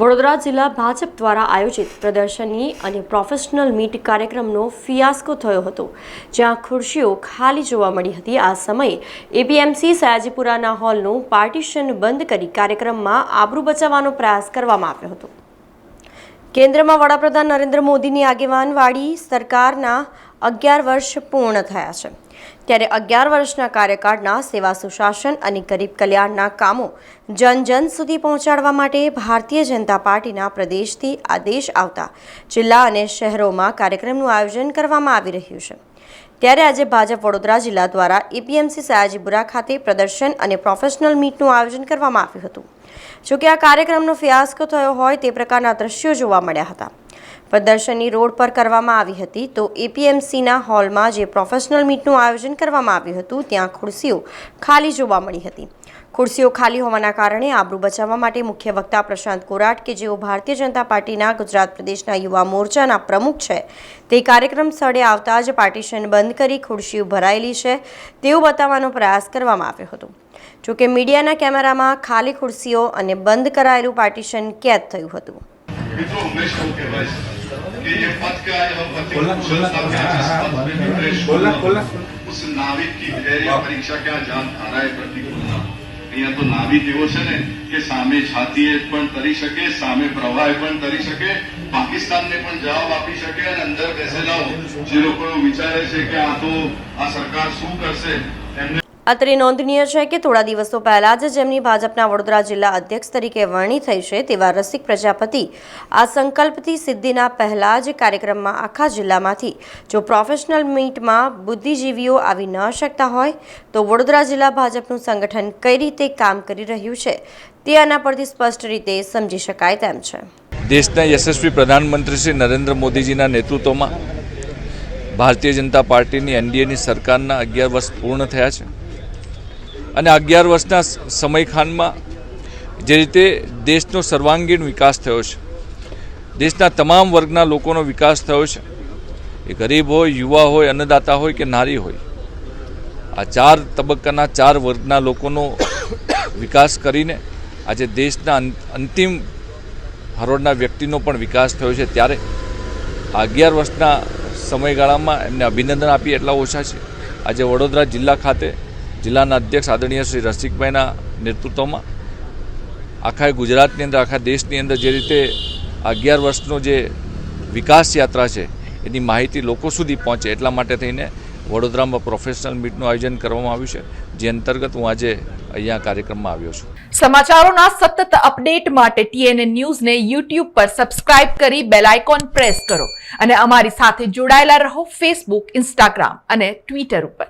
વડોદરા જિલ્લા ભાજપ દ્વારા આયોજિત પ્રદર્શની અને પ્રોફેશનલ મીટ કાર્યક્રમનો ફિયાસ્કો થયો હતો, જ્યાં ખુરશીઓ ખાલી જોવા મળી હતી. આ સમયે એપીએમસી સયાજીપુરાના હોલનું પાર્ટીશન બંધ કરી કાર્યક્રમમાં આબરૂ બચાવવાનો પ્રયાસ કરવામાં આવ્યો હતો. કેન્દ્રમાં વડાપ્રધાન નરેન્દ્ર મોદીની આગેવાનવાળી સરકારના અગિયાર વર્ષ પૂર્ણ થયા છે. ત્યારે અગિયાર વર્ષના કાર્યકાળના સેવા સુશાસન અને ગરીબ કલ્યાણના કામો જન જન સુધી પહોંચાડવા માટે ભારતીય જનતા પાર્ટીના પ્રદેશથી આદેશ આવતા જિલ્લા અને શહેરોમાં કાર્યક્રમનું આયોજન કરવામાં આવી રહ્યું છે. ત્યારે આજે ભાજપ વડોદરા જિલ્લા દ્વારા એપીએમસી સયાજીપુરા ખાતે પ્રદર્શન અને પ્રોફેશનલ મીટનું આયોજન કરવામાં આવ્યું હતું. જોકે આ કાર્યક્રમનો ફિયાસ્કો થયો હોય તે પ્રકારના દ્રશ્યો જોવા મળ્યા હતા. પ્રદર્શની રોડ પર કરવામાં આવી હતી તો એપીએમસીના હોલમાં જે પ્રોફેશનલ મીટનું આયોજન કરવામાં આવ્યું હતું, ત્યાં ખુરશીઓ ખાલી જોવા મળી હતી. ખુરશીઓ ખાલી હોવાના કારણે આબરૂ બચાવવા માટે મુખ્ય વક્તા પ્રશાંત કોરાટ કે જેઓ ભારતીય જનતા પાર્ટીના ગુજરાત પ્રદેશના યુવા મોરચાના પ્રમુખ છે, તે કાર્યક્રમ સ્થળે આવતા જ પાર્ટીશન બંધ કરી ખુરશીઓ ભરાયેલી છે તેવું બતાવવાનો પ્રયાસ કરવામાં આવ્યો હતો. જોકે મીડિયાના કેમેરામાં ખાલી ખુરશીઓ અને બંધ કરાયેલું પાર્ટીશન કેદ થયું હતું. નાવિક તો નાવિક એવો છે ને કે સામે છાતીએ પણ તરી શકે સામે પ્રવાહ પણ તરી શકે પાકિસ્તાનને પણ જવાબ આપી શકે અને અંદર બેસેલા જે લોકો વિચારે છે કે આ તો આ સરકાર શું કરશે એમને અત્રે નોંધનીય છે કે થોડા દિવસો પહેલા જ જેમની ભાજપના વડોદરા જિલ્લા અધ્યક્ષ તરીકે વરણી થઈ છે તેવા રસિક પ્રજાપતિ આ સંકલ્પથી સિદ્ધિના પહેલા જ કાર્યક્રમમાં આખા જિલ્લામાંથી જો પ્રોફેશનલ મીટમાં બુદ્ધિજીવીઓ આવી ન શકતા હોય, તો વડોદરા જિલ્લા ભાજપનું સંગઠન કઈ રીતે કામ કરી રહ્યું છે તે આના પરથી સ્પષ્ટ રીતે સમજી શકાય તેમ છે. દેશના યશસ્વી પ્રધાનમંત્રી શ્રી નરેન્દ્ર મોદીજીના નેતૃત્વમાં ભારતીય જનતા પાર્ટીની એનડીએની સરકારના અગિયાર વર્ષ પૂર્ણ થયા છે. અને અગિયાર વર્ષના સમયખાનમાં જે રીતે દેશનો સર્વાંગીણ વિકાસ થયો છે, દેશના તમામ વર્ગના લોકોનો વિકાસ થયો છે, એ ગરીબ હોય, યુવા હોય, અન્નદાતા હોય કે નારી હોય, આ ચાર તબક્કાના ચાર વર્ગના લોકોનો વિકાસ કરીને આજે દેશના અંતિમ હરોળના વ્યક્તિનો પણ વિકાસ થયો છે. ત્યારે આ અગિયાર વર્ષના સમયગાળામાં એમને અભિનંદન આપી એટલા ઓછા છે. આજે વડોદરા જિલ્લા ખાતે જિલ્લાના અધ્યક્ષ આદરણીય શ્રી રસિકભાઈના નેતૃત્વમાં આખા ગુજરાતની અંદર, આખા દેશની અંદર જે રીતે અગિયાર વર્ષનો જે વિકાસ યાત્રા છે, એની માહિતી લોકો સુધી પહોંચે એટલા માટે થઈને વડોદરામાં પ્રોફેશનલ મીટનું આયોજન કરવામાં આવ્યું છે, જે અંતર્ગત હું આજે અહીંયા કાર્યક્રમમાં આવ્યો છું. સમાચારોના સતત અપડેટ માટે ટીએનએ ન્યૂઝને યુટ્યુબ પર સબસ્ક્રાઇબ કરી બેલ આઇકોન પ્રેસ કરો અને અમારી સાથે જોડાયેલા રહો ફેસબુક ઇન્સ્ટાગ્રામ અને ટ્વિટર ઉપર.